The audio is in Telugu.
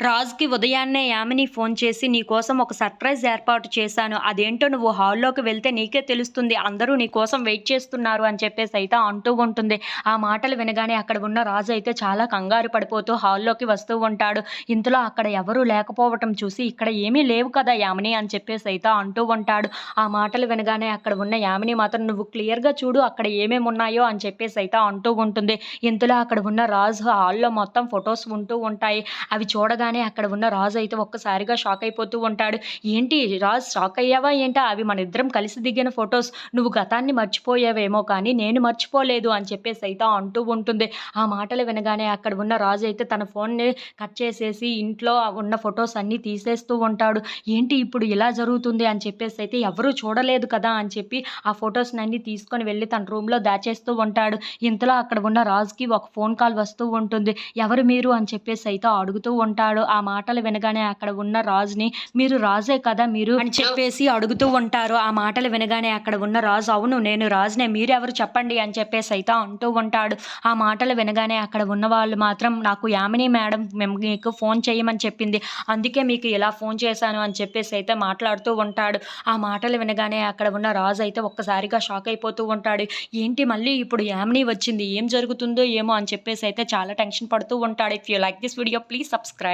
రాజుకి ఉదయాన్నే యామిని ఫోన్ చేసి నీకోసం ఒక సర్ప్రైజ్ ఏర్పాటు చేశాను. అదేంటో నువ్వు హాల్లోకి వెళ్తే నీకే తెలుస్తుంది. అందరూ నీ కోసం వెయిట్ చేస్తున్నారు అని చెప్పేసి అయితే అంటూ ఉంటుంది. ఆ మాటలు వినగానే అక్కడ ఉన్న రాజు అయితే చాలా కంగారు పడిపోతూ హాల్లోకి వస్తూ ఉంటాడు. ఇంతలో అక్కడ ఎవరూ లేకపోవటం చూసి ఇక్కడ ఏమీ లేవు కదా యామిని అని చెప్పేసి అయితే అంటూ ఉంటాడు. ఆ మాటలు వినగానే అక్కడ ఉన్న యామిని మాత్రం నువ్వు క్లియర్గా చూడు అక్కడ ఏమేమి ఉన్నాయో అని చెప్పేసి అయితే అంటూ ఉంటుంది. ఇంతలో అక్కడ ఉన్న రాజు హాల్లో మొత్తం ఫొటోస్ ఉంటూ ఉంటాయి. అవి చూడగా చూడగానే అక్కడ ఉన్న రాజు అయితే ఒక్కసారిగా షాక్ అయిపోతూ ఉంటాడు. ఏంటి రాజు షాక్ అయ్యావా ఏంటా? అవి మన ఇద్దరం కలిసి దిగిన ఫొటోస్. నువ్వు గతాన్ని మర్చిపోయావేమో కానీ నేను మర్చిపోలేదు అని చెప్పేసి అయితే అంటూ ఉంటుంది. ఆ మాటలు వినగానే అక్కడ ఉన్న రాజు అయితే తన ఫోన్ని కట్ చేసేసి ఇంట్లో ఉన్న ఫొటోస్ అన్నీ తీసేస్తూ ఉంటాడు. ఏంటి ఇప్పుడు ఇలా జరుగుతుంది అని చెప్పేసి అయితే ఎవరూ చూడలేదు కదా అని చెప్పి ఆ ఫొటోస్ని అన్నీ తీసుకొని వెళ్ళి తన రూమ్లో దాచేస్తూ ఉంటాడు. ఇంతలో అక్కడ ఉన్న రాజుకి ఒక ఫోన్ కాల్ వస్తూ ఉంటుంది. ఎవరు మీరు అని చెప్పేసి అయితే అడుగుతూ ఉంటాడు. ఆ మాటలు వినగానే అక్కడ ఉన్న రాజుని మీరు రాజే కదా మీరు అని చెప్పేసి అడుగుతూ ఉంటారు. ఆ మాటలు వినగానే అక్కడ ఉన్న రాజు అవును నేను రాజునే మీరెవరు చెప్పండి అని చెప్పేసి అయితే అంటూ ఉంటాడు. ఆ మాటలు వినగానే అక్కడ ఉన్న వాళ్ళు మాత్రం నాకు యామిని మేడం మేము మీకు ఫోన్ చేయమని చెప్పింది. అందుకే మీకు ఇలా ఫోన్ చేశాను అని చెప్పేసి అయితే మాట్లాడుతూ ఉంటాడు. ఆ మాటలు వినగానే అక్కడ ఉన్న రాజు అయితే ఒక్కసారిగా షాక్ అయిపోతూ ఉంటాడు. ఏంటి మళ్ళీ ఇప్పుడు యామిని వచ్చింది? ఏం జరుగుతుందో ఏమో అని చెప్పేసి అయితే చాలా టెన్షన్ పడుతూ ఉంటాడు. If you like this video please subscribe